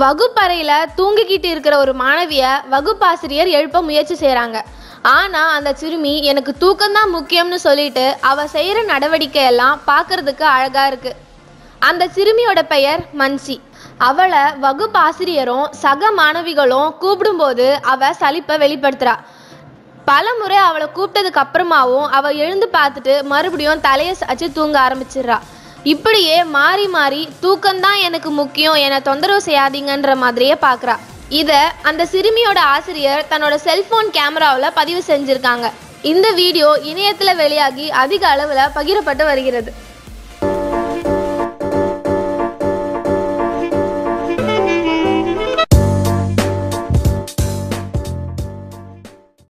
வகுப்பறையில் தூங்கிக்கிட்டு இருக்கிற ஒரு மாணவியை வகுப்பாசிரியர் எழுப்ப முயற்சி செய்கிறாங்க ஆனால் அந்த சிறுமி எனக்கு தூக்கம்தான் முக்கியம்னு சொல்லிட்டு அவள் செய்கிற நடவடிக்கை எல்லாம் பார்க்கறதுக்கு அழகாக இருக்குது அந்த சிறுமியோட பெயர் மன்சி அவளை வகுப்பாசிரியரும் சக மாணவிகளும் கூப்பிடும்போது அவள் சலிப்பை வெளிப்படுத்துகிறாள் பல முறை அவளை கூப்பிட்டதுக்கு அப்புறமாவும் அவள் எழுந்து பார்த்துட்டு மறுபடியும் தலையை சாய்ச்சி தூங்க ஆரம்பிச்சிடுறா. இப்படியே மாறி மாறி தூக்கம்தான் எனக்கு முக்கியம் என்னை தொந்தரவு செய்யாதீங்கன்ற மாதிரியே பார்க்குறா இதை அந்த சிறுமியோட ஆசிரியர் தன்னோட செல்ஃபோன் கேமராவில் பதிவு செஞ்சுருக்காங்க. இந்த வீடியோ இணையத்தில் வெளியாகி அதிக அளவில் பகிரப்பட்டு வருகிறது.